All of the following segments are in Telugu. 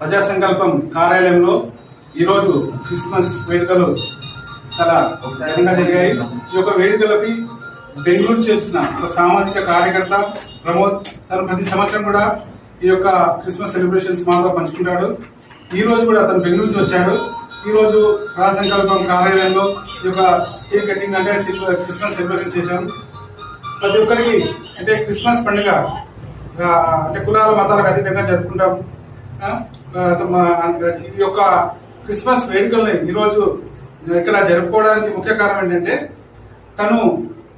ప్రజా సంకల్పం కార్యాలయంలో ఈరోజు క్రిస్మస్ వేడుకలు చాలా ఘనంగా జరిగాయి. ఈ యొక్క వేడుకలకి బెంగళూరు చేస్తున్న ఒక సామాజిక కార్యకర్త ప్రమోద్ తను ప్రతి సంవత్సరం కూడా ఈ యొక్క క్రిస్మస్ సెలబ్రేషన్స్ మాతో పంచుకుంటాడు. ఈ రోజు కూడా అతను బెంగళూరు నుంచి వచ్చాడు. ఈ రోజు ప్రజా సంకల్పం కార్యాలయంలో ఈ యొక్క కేక్ కటింగ్ అంటే క్రిస్మస్ సెలబ్రేషన్ చేశాం ప్రతి ఒక్కరికి అంటే క్రిస్మస్ పండుగ అంటే కులాల మతాలకు అతీతంగా జరుపుకుంటాం. ఈ యొక్క క్రిస్మస్ వేడుకల్ని ఈరోజు ఇక్కడ జరుపుకోవడానికి ముఖ్య కారణం ఏంటంటే తను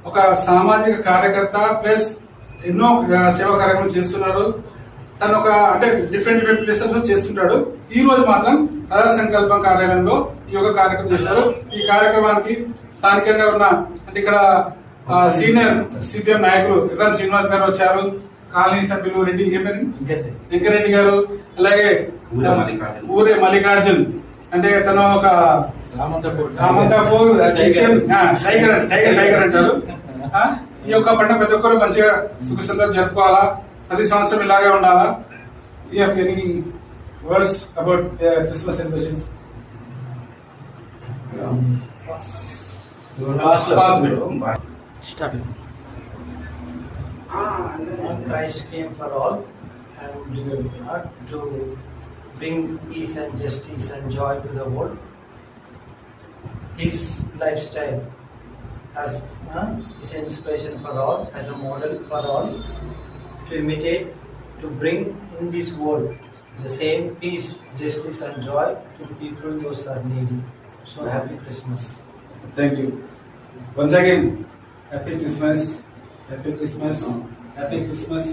ఒక సామాజిక కార్యకర్త ప్లస్ ఎన్నో సేవా కార్యక్రమాలు చేస్తున్నాడు. తను ఒక అంటే డిఫరెంట్ డిఫరెంట్ ప్లేసెస్లో చేస్తుంటాడు. ఈ రోజు మాత్రం ప్రజా సంకల్పం కార్యాలయంలో ఈ యొక్క కార్యక్రమం చేస్తారు ఈ కార్యక్రమానికి స్థానికంగా ఉన్న అంటే ఇక్కడ సీనియర్ సిపిఎం నాయకులు ఎర్రన్ శ్రీనివాస్ గారు వచ్చారు. కాలనీ సభ్యులు రెడ్డి ఏం పేరు? వెంకరెడ్డి గారు అలాగే ఊరే మల్లికార్జున్. ఊరే మల్లికార్జున్. అంటే తను ఒక రామంతాపూర్. టైగర్. టైగర్ టైగర్ అంటారు. ఆ, ఈ యొక్క పండుగ ప్రతి ఒక్కరు మంచిగా సుఖ సందర్భం జరుపుకోవాలా? ప్రతి సంవత్సరం ఇలాగే ఉండాలా? You have any words about Christmas celebrations one. Christ came for all and uh, to bring peace and justice and joy to the world. His lifestyle as uh, is an inspiration for all, as a model for all to imitate, to bring in this world the same peace, justice, and joy to people those are needy. So happy Christmas. Thank you. Once again, happy Christmas. Happy Christmas. Happy Christmas